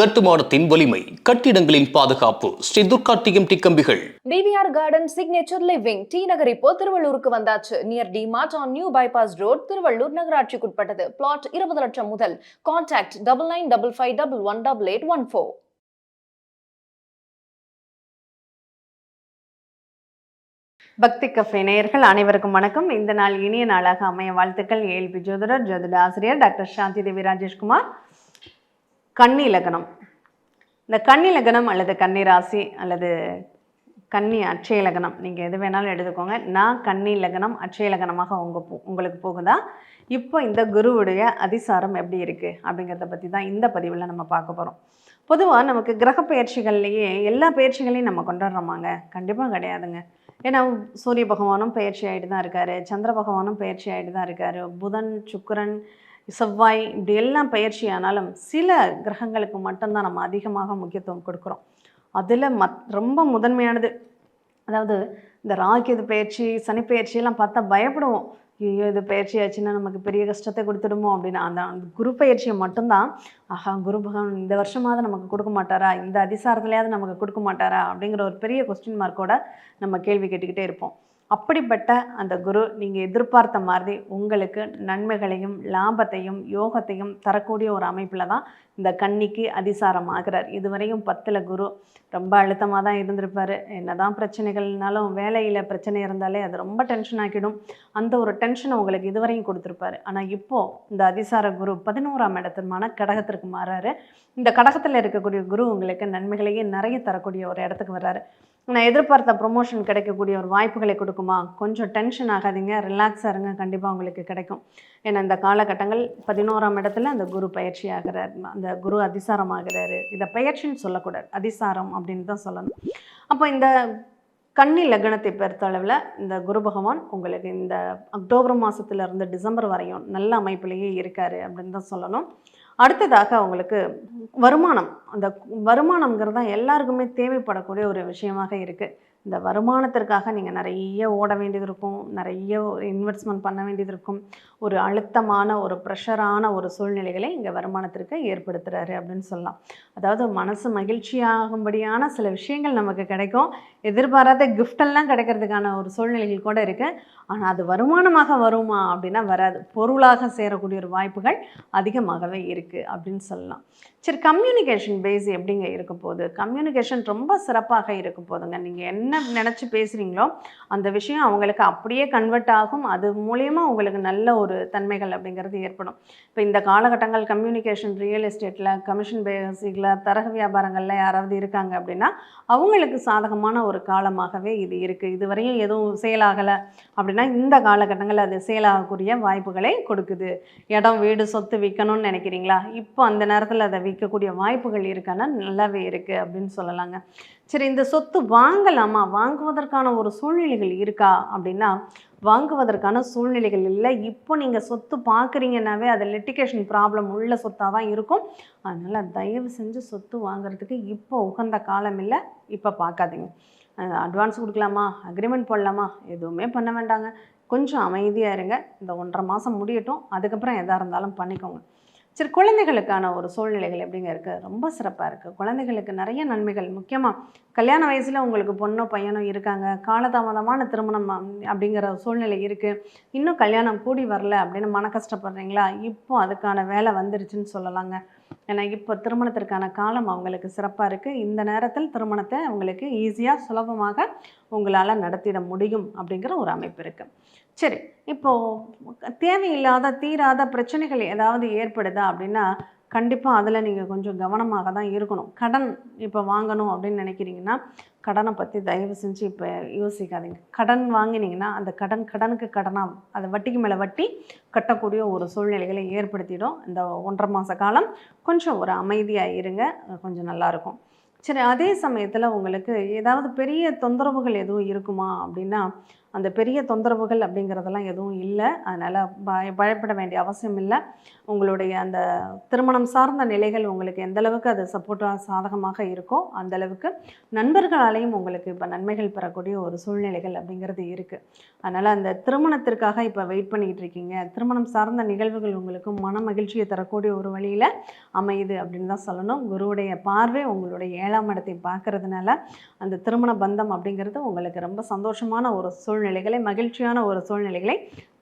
கட்டுமானத்தின் வலிமை கட்டிடங்களின் பாதுகாப்பு ஸ்ரீ துர்கா டிஎம்டி கம்பிகள். TVR garden signature living T Nagar இப்போ திருவள்ளூருக்கு வந்தாச்சு. Near D mart on new bypass road Tiruvallur நகராட்சிக்குட்பட்டது. Plot இருபது லட்சம் முதல். Contact double nine double five double one double eight one four Bhakti cafe நேயர்கள் அனைவருக்கும் வணக்கம். இந்த நாள் இனிய நாளாக அமைய வாழ்த்துக்கள். ஏல்பி ஜோதிடர் ஜோதிட ஆசிரியர் டாக்டர் சாந்தி தேவி ராஜேஷ்குமார். கன்னி லக்னம். இந்த கன்னி லக்னம் அல்லது கன்னி ராசி அல்லது கன்னி அட்சய லக்னம் நீங்கள் எது வேணாலும் எடுத்துக்கோங்க. நான் கன்னி லக்னம் அட்சய லக்னமாக உங்கள் போ- உங்களுக்கு போகுதா? இப்போ இந்த குருவுடைய அதிசாரம் எப்படி இருக்குது அப்படிங்கிறத பற்றி தான் இந்த பதிவில் நம்ம பார்க்க போகிறோம் பொதுவாக நமக்கு கிரக பயிற்சிகள்லேயே எல்லா பயிற்சிகளையும் நம்ம கொண்டாடுறோமாங்க? கண்டிப்பாக கிடையாதுங்க. ஏன்னா சூரிய பகவானும் பயிற்சி ஆகிட்டு தான் இருக்காரு. சந்திர பகவானும் பயிற்சி ஆகிட்டு தான் இருக்காரு. புதன் சுக்கரன் செவ்வாய் இப்படி எல்லாம் பயிற்சி ஆனாலும் சில கிரகங்களுக்கு மட்டும்தான் நம்ம அதிகமாக முக்கியத்துவம் கொடுக்குறோம். அதில் மத் ரொம்ப முதன்மையானது. அதாவது இந்த ராகிது பயிற்சி சனி பயிற்சியெல்லாம் பார்த்தா பயப்படுவோம். ஐயோ இது பயிற்சி ஆச்சுன்னா நமக்கு பெரிய கஷ்டத்தை கொடுத்துடுமோ அப்படின்னு. அந்த அந்த குரு பயிற்சியை மட்டும்தான் ஆஹா குரு பகவான் இந்த வருஷமாவது நமக்கு கொடுக்க மாட்டாரா? இந்த அதிசாரத்துலையாவது நமக்கு கொடுக்க மாட்டாரா? அப்படிங்கிற ஒரு பெரிய கொஸ்டின் மார்க்கோட நம்ம கேள்வி கேட்டுக்கிட்டே இருப்போம். அப்படிப்பட்ட அந்த குரு நீங்கள் எதிர்பார்த்த மாதிரி உங்களுக்கு நன்மைகளையும் லாபத்தையும் யோகத்தையும் தரக்கூடிய ஒரு அமைப்பில் தான் இந்த கன்னிக்கு அதிசாரம் ஆகிறார் இதுவரையும் பத்தில் குரு ரொம்ப அழுத்தமாக தான் இருந்திருப்பார். என்ன தான் பிரச்சனைகள்னாலும் வேலையில் பிரச்சனை இருந்தாலே அது ரொம்ப டென்ஷன் ஆக்கிடும். அந்த ஒரு டென்ஷனை உங்களுக்கு இதுவரையும் கொடுத்துருப்பாரு. ஆனால் இப்போது இந்த அதிசார குரு பதினோராம் இடத்துமான கடகத்திற்கு மாறாரு. இந்த கடகத்தில் இருக்கக்கூடிய குரு உங்களுக்கு நன்மைகளையே நிறைய தரக்கூடிய ஒரு இடத்துக்கு வர்றாரு. நான் எதிர்பார்த்த ப்ரொமோஷன் கிடைக்கக்கூடிய ஒரு வாய்ப்புகளை கொடுக்குமா? கொஞ்சம் டென்ஷன் ஆகாதீங்க. ரிலாக்ஸாக இருங்க. கண்டிப்பாக உங்களுக்கு கிடைக்கும். ஏன்னா இந்த காலகட்டங்கள் பதினோராம் இடத்துல அந்த குரு பயிற்சி ஆகிறார் அந்த குரு அதிசாரம் ஆகிறாரு இதை பெயர்ச்சின்னு சொல்லக்கூடாது. அதிசாரம் அப்படின்னு தான் சொல்லணும். அப்போ இந்த கன்னி லக்னத்தை பொறுத்தளவில் இந்த குரு பகவான் உங்களுக்கு இந்த அக்டோபர் மாதத்துல இருந்து டிசம்பர் வரையும் நல்ல அமைப்பிலேயே இருக்கார் அப்படின்னு தான் சொல்லணும். அடுத்ததாக அவங்களுக்கு வருமானம். அந்த வருமானம்ங்கிறது தான் எல்லாருக்குமே தேவைப்படக்கூடிய ஒரு விஷயமாக இருக்குது இந்த வருமானத்திற்காக நீங்கள் நிறைய ஓட வேண்டியது இருக்கும். நிறைய இன்வெஸ்ட்மெண்ட் பண்ண வேண்டியது இருக்கும். ஒரு அழுத்தமான ஒரு ப்ரெஷரான ஒரு சூழ்நிலைகளை இங்கே வருமானத்திற்கு ஏற்படுத்துகிறாரு அப்படின்னு சொல்லலாம். அதாவது மனசு மகிழ்ச்சியாகும்படியான சில விஷயங்கள் நமக்கு கிடைக்கும். எதிர்பாராத கிஃப்டெல்லாம் கிடைக்கிறதுக்கான ஒரு சூழ்நிலைகள் கூட இருக்குது ஆனால் அது வருமானமாக வருமா அப்படின்னா வராது. பொருளாக சேரக்கூடிய ஒரு வாய்ப்புகள் அதிகமாகவே இருக்குது அப்படின்னு சொல்லலாம். சரி கம்யூனிகேஷன் பேஸ் எப்படிங்க இருக்கும் போது கம்யூனிகேஷன் ரொம்ப சிறப்பாக இருக்கும் போதுங்க நீங்கள் என்ன என்ன நினச்சி பேசுகிறீங்களோ அந்த விஷயம் அவங்களுக்கு அப்படியே கன்வெர்ட் ஆகும். அது மூலயமா அவங்களுக்கு நல்ல ஒரு தன்மைகள் அப்படிங்கிறது ஏற்படும். இப்போ இந்த காலகட்டங்கள் கம்யூனிகேஷன் ரியல் எஸ்டேட்டில் கமிஷன் பேசிக்கில் தரகு வியாபாரங்களில் யாராவது இருக்காங்க அப்படின்னா அவங்களுக்கு சாதகமான ஒரு காலமாகவே இது இருக்குது இதுவரையும் எதுவும் சேலாகலை அப்படின்னா இந்த காலகட்டங்களில் அது சேலாகக்கூடிய வாய்ப்புகளை கொடுக்குது. இடம் வீடு சொத்து விற்கணும்னு நினைக்கிறீங்களா? இப்போ அந்த நேரத்தில் அதை விற்கக்கூடிய வாய்ப்புகள் இருக்கான்னா நல்லாவே இருக்குது அப்படின்னு சொல்லலாங்க. சரி இந்த சொத்து வாங்கலாமா? வாங்குவதற்கான ஒரு சூழ்நிலைகள் இருக்கா? அப்படின்னா வாங்குவதற்கான சூழ்நிலைகள் இல்லை. இப்போ நீங்கள் சொத்து பார்க்குறீங்கன்னாவே அது லிட்டிகேஷன் ப்ராப்ளம் உள்ள சொத்தாக தான் இருக்கும். அதனால் தயவு செஞ்சு சொத்து வாங்குறதுக்கு இப்போ உகந்த காலம் இல்லை. இப்போ பார்க்காதீங்க. அட்வான்ஸ் கொடுக்கலாமா? அக்ரிமெண்ட் போடலாமா? எதுவுமே பண்ண வேண்டாங்க. கொஞ்சம் அமைதியாக இருங்க. இந்த ஒன்றரை மாதம் முடியட்டும். அதுக்கப்புறம் எதாக இருந்தாலும் பண்ணிக்கோங்க. சரி குழந்தைகளுக்கான ஒரு சூழ்நிலைகள் எப்படிங்க இருக்குது ரொம்ப சிறப்பாக இருக்குது குழந்தைகளுக்கு நிறைய நன்மைகள். முக்கியமாக கல்யாண வயசில் உங்களுக்கு பொண்ணோ பையனோ இருக்காங்க. காலதாமதமான திருமணம் அப்படிங்கிற சூழ்நிலை இருக்குது இன்னும் கல்யாணம் கூடி வரல அப்படின்னு மன கஷ்டப்படுறீங்களா இப்போ அதுக்கான வேலை வந்துருச்சுன்னு சொல்லலாங்க. ஏன்னா இப்போ திருமணத்திற்கான காலம் அவங்களுக்கு சிறப்பாக இருக்குது இந்த நேரத்தில் திருமணத்தை அவங்களுக்கு ஈஸியாக சுலபமாக உங்களால் நடத்திட முடியும் அப்படிங்கிற ஒரு அமைப்பு இருக்குது சரி இப்போது தேவையில்லாத தீராத பிரச்சனைகள் ஏதாவது ஏற்படுதா அப்படின்னா கண்டிப்பாக அதில் நீங்கள் கொஞ்சம் கவனமாக தான் இருக்கணும். கடன் இப்போ வாங்கணும் அப்படின்னு நினைக்கிறீங்கன்னா கடனை பற்றி தயவு செஞ்சு இப்போ யோசிக்காதீங்க. கடன் வாங்கினீங்கன்னா அந்த கடன் கடனுக்கு கடனாக அதை வட்டிக்கு மேலே வட்டி கட்டக்கூடிய ஒரு சூழ்நிலைகளை ஏற்படுத்திடும். இந்த ஒன்றரை மாத காலம் கொஞ்சம் ஒரு அமைதியாக இருங்க கொஞ்சம் நல்லாயிருக்கும் சரி அதே சமயத்தில் உங்களுக்கு ஏதாவது பெரிய தொந்தரவுகள் எதுவும் இருக்குமா அப்படின்னா அந்த பெரிய தொந்தரவுகள் அப்படிங்கிறதெல்லாம் எதுவும் இல்லை. அதனால் பய பயப்பட வேண்டிய அவசியம் இல்லை. உங்களுடைய அந்த திருமணம் சார்ந்த நிலைகள் உங்களுக்கு எந்த அளவுக்கு அது சப்போர்ட்டாக சாதகமாக இருக்கோ அந்த அளவுக்கு நண்பர்களாலேயும் உங்களுக்கு இப்போ நன்மைகள் பெறக்கூடிய ஒரு சூழ்நிலைகள் அப்படிங்கிறது இருக்குது அதனால் அந்த திருமணத்திற்காக இப்போ வெயிட் பண்ணிக்கிட்டு இருக்கீங்க. திருமணம் சார்ந்த நிகழ்வுகள் உங்களுக்கு மன மகிழ்ச்சியை தரக்கூடிய ஒரு வழியில் அமையுது அப்படின்னு தான் சொல்லணும். குருவுடைய பார்வை உங்களுடைய ஏழாம் இடத்தை பார்க்கறதுனால அந்த திருமண பந்தம் அப்படிங்கிறது உங்களுக்கு ரொம்ப சந்தோஷமான ஒரு சூழ்நிலைகளை மகிழ்ச்சியான ஒரு சூழ்நிலைகளை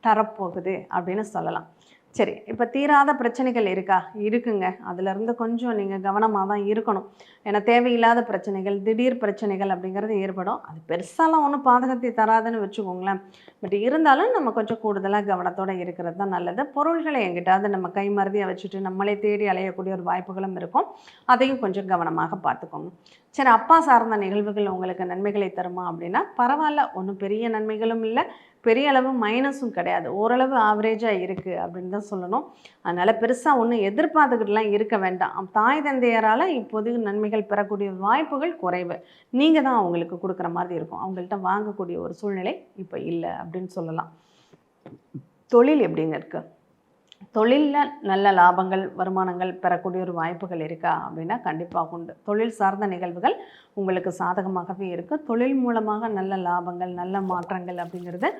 தரப்போகுது அப்படின்னு சொல்லலாம். சரி இப்போ தீராத பிரச்சனைகள் இருக்கா? இருக்குங்க. அதுலேருந்து கொஞ்சம் நீங்கள் கவனமாக தான் இருக்கணும். ஏன்னா தேவையில்லாத பிரச்சனைகள் திடீர் பிரச்சனைகள் அப்படிங்கிறது ஏற்படும். அது பெருசாலாம் ஒன்றும் பாதகத்தை தராதுன்னு வச்சுக்கோங்களேன். பட் இருந்தாலும் நம்ம கொஞ்சம் கூடுதலாக கவனத்தோடு இருக்கிறது தான் நல்லது. பொருள்களை எங்கிட்டாவது நம்ம கை மருதியாக வச்சுட்டு நம்மளே தேடி அலையக்கூடிய ஒரு வாய்ப்புகளும் இருக்கும். அதையும் கொஞ்சம் கவனமாக பார்த்துக்கோங்க. சரி அப்பா சார்ந்த நிகழ்வுகள் உங்களுக்கு நன்மைகளை தருமா அப்படின்னா பரவாயில்ல. ஒன்றும் பெரிய நன்மைகளும் இல்லை. பெரிய அளவு மைனஸும் கிடையாது. ஓரளவு ஆவரேஜாக இருக்குது அப்படின்னு தான் சொல்லணும். அதனால் பெருசாக ஒன்றும் எதிர்பார்த்துக்கிட்டுலாம் இருக்க வேண்டாம். தாய் தந்தையரால் இப்போதைக்கு நன்மைகள் பெறக்கூடிய வாய்ப்புகள் குறைவு. நீங்கள் தான் அவங்களுக்கு கொடுக்குற மாதிரி இருக்கும். அவங்கள்ட்ட வாங்கக்கூடிய ஒரு சூழ்நிலை இப்போ இல்லை அப்படின்னு சொல்லலாம். தொழில் எப்படிங்க இருக்கு? தொழிலில் நல்ல லாபங்கள் வருமானங்கள் பெறக்கூடிய ஒரு வாய்ப்புகள் இருக்கா அப்படின்னா கண்டிப்பாக உண்டு. தொழில் சார்ந்த நிகழ்வுகள் உங்களுக்கு சாதகமாகவே இருக்குது தொழில் மூலமாக நல்ல லாபங்கள் நல்ல மாற்றங்கள் அப்படிங்கிறது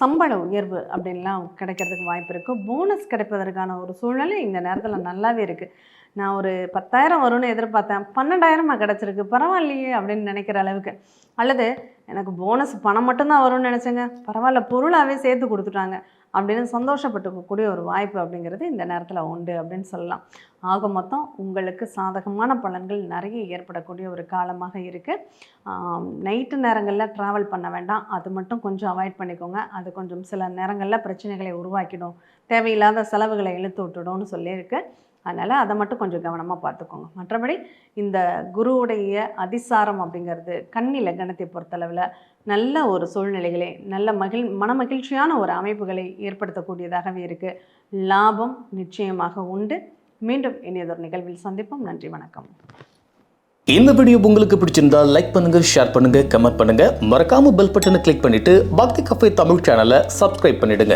சம்பள உயர்வு அப்படின்லாம் கிடைக்கிறதுக்கு வாய்ப்பு இருக்குது போனஸ் கிடைப்பதற்கான ஒரு சூழ்நிலை இந்த நேரத்தில் நல்லாவே இருக்குது நான் ஒரு பத்தாயிரம் வரும்னு எதிர்பார்த்தேன். பன்னெண்டாயிரமாக கிடச்சிருக்கு. பரவாயில்லையே அப்படின்னு நினைக்கிற அளவுக்கு. அல்லது எனக்கு போனஸ் பணம் மட்டும்தான் வரும்னு நினச்சேங்க. பரவாயில்ல பொருளாகவே சேர்த்து கொடுத்துட்டாங்க அப்படின்னு சந்தோஷப்பட்டுக்கக்கூடிய ஒரு வாய்ப்பு அப்படிங்கிறது இந்த நேரத்தில் உண்டு அப்படின்னு சொல்லலாம். ஆக மொத்தம் உங்களுக்கு சாதகமான பலன்கள் நிறைய ஏற்படக்கூடிய ஒரு காலமாக இருக்குது நைட்டு நேரங்களில் ட்ராவல் பண்ண வேண்டாம். அது மட்டும் கொஞ்சம் அவாய்ட் பண்ணிக்கோங்க. அது கொஞ்சம் சில நேரங்களில் பிரச்சனைகளை உருவாக்கிடும். தேவையில்லாத செலவுகளை இழுத்து விட்டுடும்னு சொல்லியிருக்கு. அதனால் அதை மட்டும் கொஞ்சம் கவனமாக பார்த்துக்கோங்க. மற்றபடி இந்த குருவுடைய அதிசாரம் அப்படிங்கிறது கண்ணில் கணத்தை பொறுத்தளவில் நல்ல ஒரு சூழ்நிலைகளை நல்ல மகிழ் மன மகிழ்ச்சியான ஒரு அமைப்புகளை ஏற்படுத்தக்கூடியதாகவே இருக்குது லாபம் நிச்சயமாக உண்டு. மீண்டும் இனியதொரு நிகழ்வில் சந்திப்போம். நன்றி வணக்கம். இந்த வீடியோ உங்களுக்கு பிடிச்சிருந்தா லைக் பண்ணுங்க ஷேர் பண்ணுங்க கமெண்ட் பண்ணுங்க. மறக்காம பெல் பட்டனை கிளிக் பண்ணிட்டு பக்தி கஃபே தமிழ் சேனலை சப்ஸ்கிரைப் பண்ணிடுங்க.